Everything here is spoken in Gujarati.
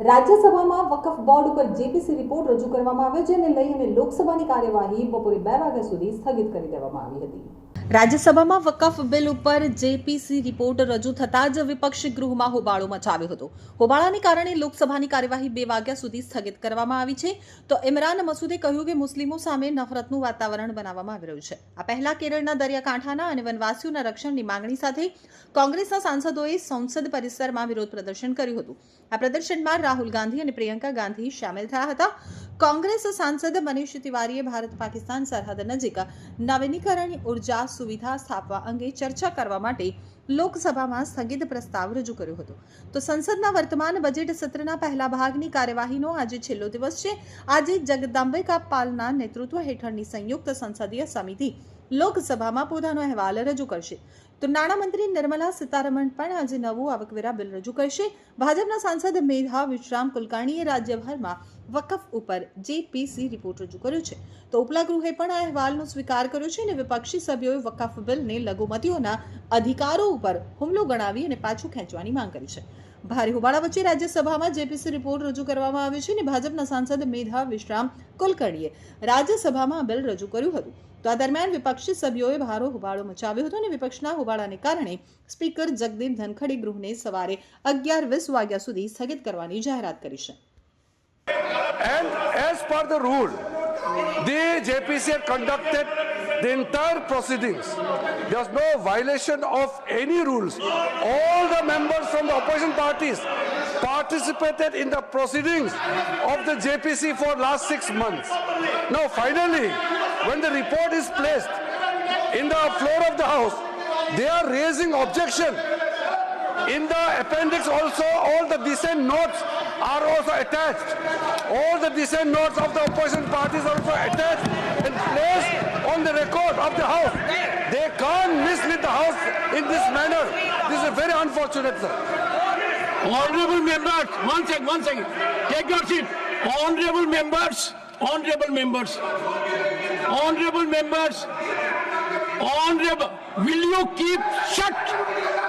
રાજ્યસભામાં વકફ બોર્ડ ઉપર જેપીસી રિપોર્ટ રજૂ કરવામાં આવ્યો જેને લઈ અને લોકસભાની કાર્યવાહી બપોરે બે વાગ્યા સુધી સ્થગિત કરી દેવામાં આવી હતી. રાજ્યસભામાં વકફ બિલ ઉપર જેપીસી રિપોર્ટ રજૂ થતાં જ વિપક્ષી ગૃહમાં હોબાળો મચાવ્યો હતો. હોબાળાને કારણે લોકસભાની કાર્યવાહી બે વાગ્યા સુધી સ્થગિત કરવામાં આવી છે. તો ઇમરાન મસૂદે કહ્યું કે મુસ્લિમો સામે નફરતનું વાતાવરણ બનાવવામાં આવી રહ્યું છે. આ પહેલા કેરળના દરિયાકાંઠાના અને વનવાસીઓના રક્ષણની માંગણી સાથે કોંગ્રેસના સાંસદોએ સંસદ પરિસરમાં વિરોધ પ્રદર્શન કર્યું હતું. આ પ્રદર્શનમાં રાહુલ ગાંધી અને પ્રિયંકા ગાંધી સામેલ થયા હતા. કોંગ્રેસ સાંસદ મનીષ તિવારીએ ભારત પાકિસ્તાન સરહદ નજીક નવીનીકરણ ઊર્જા સુવિધા સ્થાપવા અંગે ચર્ચા કરવા માટે લોકસભામાં સ્થગિત પ્રસ્તાવ રજૂ કર્યો હતો. તો સંસદના વર્તમાન બજેટ સત્રના પહેલા ભાગની કાર્યવાહીનો આજે છેલ્લો દિવસ છે. આજે જગદાંબિકા પાલના નેતૃત્વ હેઠળની સંયુક્ત સંસદીય સમિતિ લોકસભામાં પોતાનો અહેવાલ રજૂ કરશે. તો નાણામંત્રી નિર્મલા સીતારમણ પણ આજે નવું આવકવેરા બિલ રજૂ કરશે. ભાજપના સાંસદ મેધા વિશ્રામ કુલકર્ણીએ રાજ્યભરમાં વકફ ઉપર જેપીસી રિપોર્ટ રજૂ કર્યો છે. તો ઉપલા ગૃહે પણ આ અહેવાલનો સ્વીકાર કર્યો છે અને વિપક્ષી સભ્યોએ વકફ બિલને લઘુમતીઓના અધિકારો ઉપર હુમલો ગણાવી અને પાછું ખેંચવાની માંગ કરી છે. ભારે હોબાળા વચ્ચે રાજ્યસભામાં જેપીસી રિપોર્ટ રજૂ કરવામાં આવ્યો છે અને ભાજપના સાંસદ મેધા વિશ્રામ કુલકર્ણીએ રાજ્યસભામાં આ બિલ રજૂ કર્યું હતું. તો આ દરમિયાન વિપક્ષી સભ્યોએ ભારો હોબાળો મચાવ્યો હતો અને વિપક્ષના હોબાળાને કારણે સ્પીકર જગદીપ ધનખડે ગૃહને સવારે અગિયાર વીસ વાગ્યા સુધી સ્થગિત કરવાની જાહેરાત કરી છે. And as per the rule, the JPC the entire proceedings. There was no violation of any rules. All the members from the opposition parties participated in the proceedings of the JPC for last six months. Now finally, when the report is placed in the floor of the House, they are raising objection. In the appendix also, all the dissent notes are also attached. All the dissent notes of the opposition parties are also attached and placed on the record of the House. They the House in this manner. This is very unfortunate, sir. Honorable members, one second, one second. Take your seat. Honorable members, honorable members, honorable members, honorable. Will you keep shut?